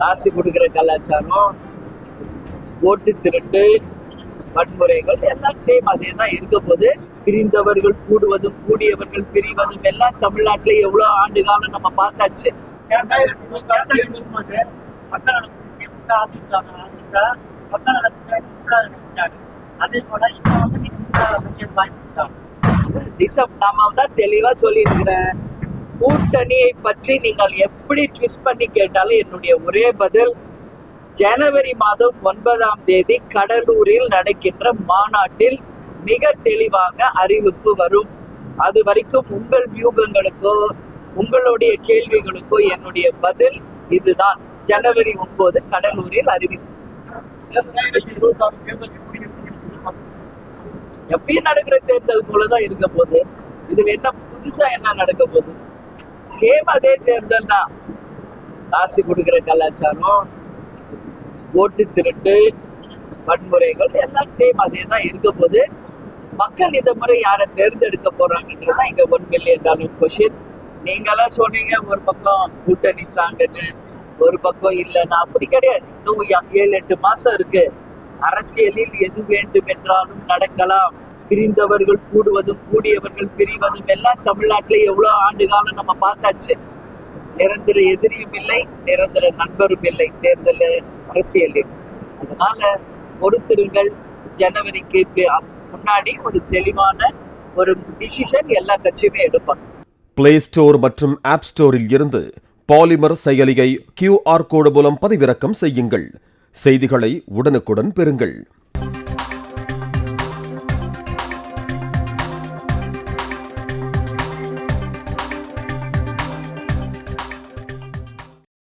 காசு கொடுக்கிற கலாச்சாரம் ஓட்டு திருட்டு வன்முறைகள் எல்லாம் சேம் அதே தான் இருக்க போது பிரிந்தவர்கள் கூடுவதும் கூடியவர்கள் பிரிவதும் எல்லாம் தமிழ்நாட்டுல எவ்வளவு ஆண்டு காலம் நம்ம பார்த்தாச்சு. நாம தான் தெளிவா சொல்லியிருக்கிறேன் கூட்டணியை பற்றி நீங்கள் எப்படி ட்விஸ்ட் பண்ணி கேட்டாலும் என்னுடைய ஒரே பதில் ஜனவரி மாதம் ஒன்பதாம் தேதி கடலூரில் நடக்கின்ற மாநாட்டில் மிக தெளிவாக அறிவிப்பு வரும். அது வரைக்கும் உங்கள் வியூகங்களுக்கோ உங்களுடைய கேள்விகளுக்கோ என்னுடைய பதில் இதுதான். ஜனவரி ஒன்பது கடலூரில் அறிவிப்பு. எப்பயும் நடக்கிற தேர்தல் போலதான் இருக்க போகுது. இதுல என்ன புதுசா என்ன நடக்க போகுது? சேம் அதே தேர்தல் தான். காசு கொடுக்கிற கலாச்சாரம் ஓட்டு திருட்டு வன்முறைகள் எல்லாம் சேம் அதே தான் இருக்க போது மக்கள் இந்த முறை யாரை தேர்ந்தெடுக்க போறாங்கன்றது இங்க ஒன் மில்லியன் டாலர் கொஷின் நீங்களாம் சொன்னீங்க ஒரு பக்கம் கூட்டணி ஸ்ட்ராங்குன்னு ஒரு பக்கம் இல்லைன்னா அப்படி கிடையாது. இன்னும் ஏழு எட்டு மாசம் இருக்கு. அரசியலில் எது வேண்டும் என்றாலும் நடக்கலாம். பிரிந்தவர்கள் கூடுவதும் கூடியவர்கள் பிரிவதும் எல்லாம் தமிழ்நாட்டில எவ்வளவு ஆண்டு காலம் நம்ம பார்த்தாச்சு. நிரந்தர எதிரியும் இல்லை நிரந்தர நண்பரும் இல்லை தேர்தல் அரசியலில். அதனால பொறுத்திருங்கள். ஜனவரிக்கு முன்னாடி ஒரு தெளிவான ஒரு டிசிஷன் எல்லா கட்சியுமே எடுப்பாங்க. பிளே ஸ்டோர் மற்றும் ஆப் ஸ்டோரில் இருந்து பாலிமர் செயலியை கியூஆர் கோடு மூலம் பதிவிறக்கம் செய்யுங்கள். செய்திகளை உடனுக்குடன் பெறுங்கள்.